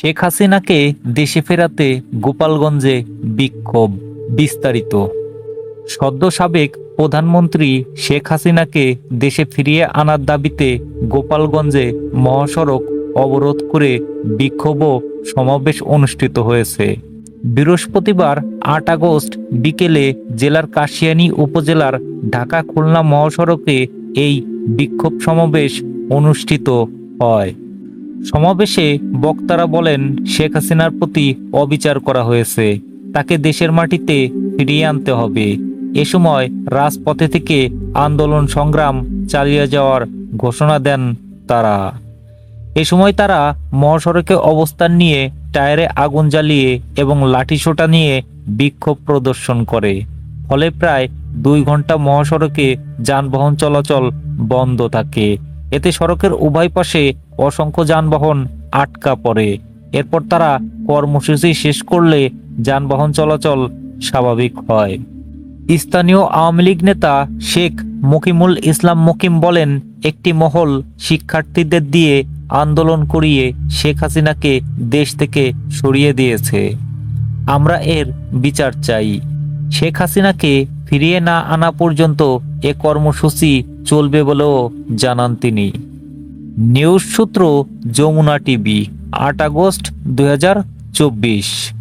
শেখ হাসিনাকে দেশে ফেরাতে গোপালগঞ্জে বিক্ষোভ বিস্তারিত। সদ্য সাবেক প্রধানমন্ত্রী শেখ হাসিনাকে দেশে ফিরিয়ে আনার দাবিতে গোপালগঞ্জে মহাসড়ক অবরোধ করে বিক্ষোভ সমাবেশ অনুষ্ঠিত হয়েছে। বৃহস্পতিবার আট আগস্ট বিকেলে জেলার কাশিয়ানী উপজেলার ঢাকা খুলনা মহাসড়কে এই বিক্ষোভ সমাবেশ অনুষ্ঠিত হয়। সমাবেশে বক্তারা বলেন, শেখ হাসিনার প্রতি অবিচার করা হয়েছে। তাকে দেশের মাটিতে ফিরিয়ে আনতে হবে। এ সময় রাজপথে থেকে আন্দোলন সংগ্রাম চালিয়ে যাওয়ার ঘোষণা দেন তারা। এ সময় তারা মহাসড়কে অবস্থান নিয়ে টায়ারে আগুন জ্বালিয়ে এবং লাঠিসোঁটা নিয়ে বিক্ষোভ প্রদর্শন করে। ফলে প্রায় দুই ঘণ্টা মহাসড়কে যানবাহন চলাচল বন্ধ থাকে। এতে সড়কের উভয় পাশে অসংখ্য যানবাহন আটকা পড়ে। এরপর তারা কর্মসূচি শেষ করলে যানবাহন চলাচল স্বাভাবিক হয়। স্থানীয় আওয়ামী লীগ নেতা শেখ মকিমুল ইসলাম মকিম বলেন, একটি মহল শিক্ষার্থীদের দিয়ে আন্দোলন করিয়ে শেখ হাসিনাকে দেশ থেকে সরিয়ে দিয়েছে। আমরা এর বিচার চাই। শেখ হাসিনাকে ফিরিয়ে না আনা পর্যন্ত এ কর্মসূচি চলবে বলেও জানান তিনি। নিউজ সূত্র যমুনা টিভি, আট আগস্ট দু হাজার চব্বিশ।